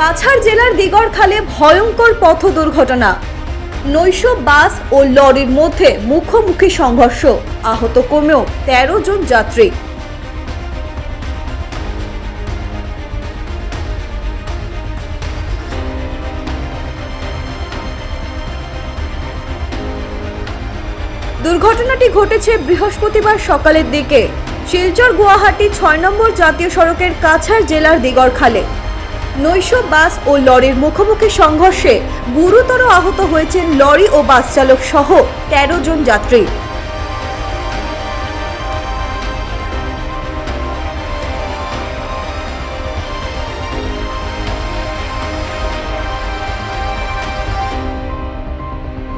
কাছাড় জেলার দিগড়খালে ভয়ঙ্কর পথ দুর্ঘটনা। নৈশ বাস ও লরির মধ্যে মুখোমুখি সংঘর্ষ। আহত কমেও তেরো জন যাত্রী। দুর্ঘটনাটি ঘটেছে বৃহস্পতিবার সকালের দিকে। শিলচর গুয়াহাটি ছয় নম্বর জাতীয় সড়কের কাছাড় জেলার দিগড়খালে নৈশ বাস ও লরির মুখোমুখি সংঘর্ষে গুরুতর আহত হয়েছেন লরি ও বাস চালক সহ তেরো জন যাত্রী।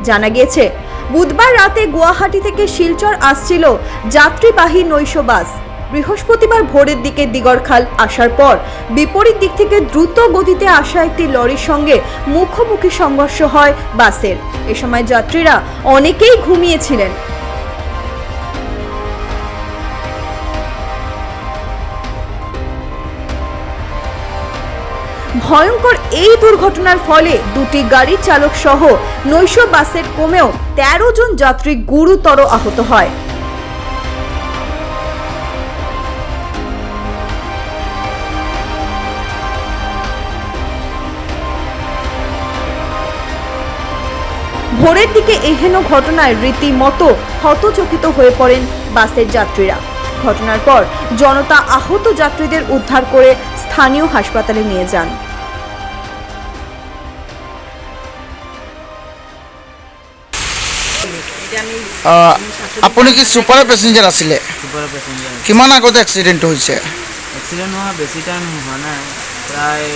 জানা গিয়েছে, বুধবার রাতে গুয়াহাটি থেকে শিলচর আসছিল যাত্রীবাহী নৈশ বাস। বৃহস্পতিবার ভোরের দিকে দিগরখাল আসার পর বিপরীত দিক থেকে দ্রুত গতিতে আসা একটি লরির সঙ্গে মুখোমুখি সংঘর্ষ হয় বাসের। এ সময় যাত্রীরা অনেকেই ঘুমিয়েছিলেন। ভয়ঙ্কর এই দুর্ঘটনার ফলে দুটি গাড়ির চালক সহ নৈশ বাসের কমেও তেরো জন যাত্রী গুরুতর আহত হয়। ভোরের দিকে এহেন ঘটনায় রীতিমতো হতচকিত হয়ে পড়েন বাসের যাত্রীরা। ঘটনার পর জনতা আহত যাত্রীদের উদ্ধার করে স্থানীয় হাসপাতালে নিয়ে যান। আহ, আপুনি কি ছুপাৰৰ পেছেঞ্জাৰ আছিলে? কিমান আগতে এক্সিডেণ্ট হৈছে? এক্সিডেণ্ট হোৱা বেছি টাইম হোৱা নাই প্ৰায়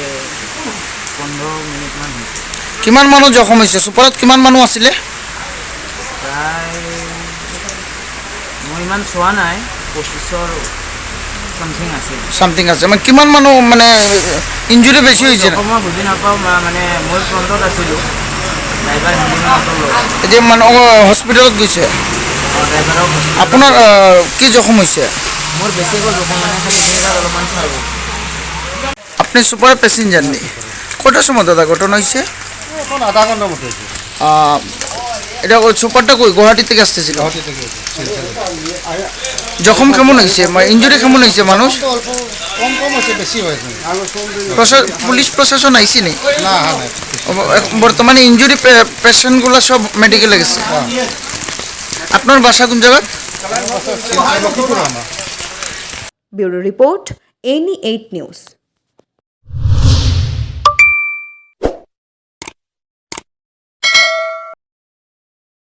পোন্ধৰ মিনিটমান হৈছে। কিমান মানুহ জখম হৈছে? ছুপাৰত কিমান মানুহ আছিলে? মই ইমান চোৱা নাই পঁচিছৰ চামথিং আছিল। চামথিং আছে। মানে কিমান মানুহ মানে ইঞ্জুৰি বেছি হৈছে? মই বুজি নাপাওঁ মানে মই ফ্ৰণ্টত আছিলোঁ। ড্ৰাইভাৰ এতিয়া মানে হস্পিটেলত গৈছে? আপোনাৰ কি জখম হৈছে? মোৰ বেছিকৈ জখম মানে অলপমান চাব আপনি সুপারের প্যাসেঞ্জার নেই কটার সময় দাদা? ঘটনা হয়েছে এখন আধা ঘণ্টার মতো হয়েছে। আহ, এটা ওই সুপারটা কই? গুয়াহাটি থেকে আসতেছিল। গুয়াহাটি থেকে জখম কেমন হয়েছে? ইঞ্জুরি কেমন হয়েছে মানুষ? তো অল্প কম কম হয়েছে বেশি হয়েছে। প্রশা- পুলিশ প্রশাসন আইসি নি? না হ্যাঁ বর্তমানে ইঞ্জুরি পেশেন্টগুলো সব মেডিকেলে গেছে। আপনার বাসা কোন জায়গা bureau report N E eight news.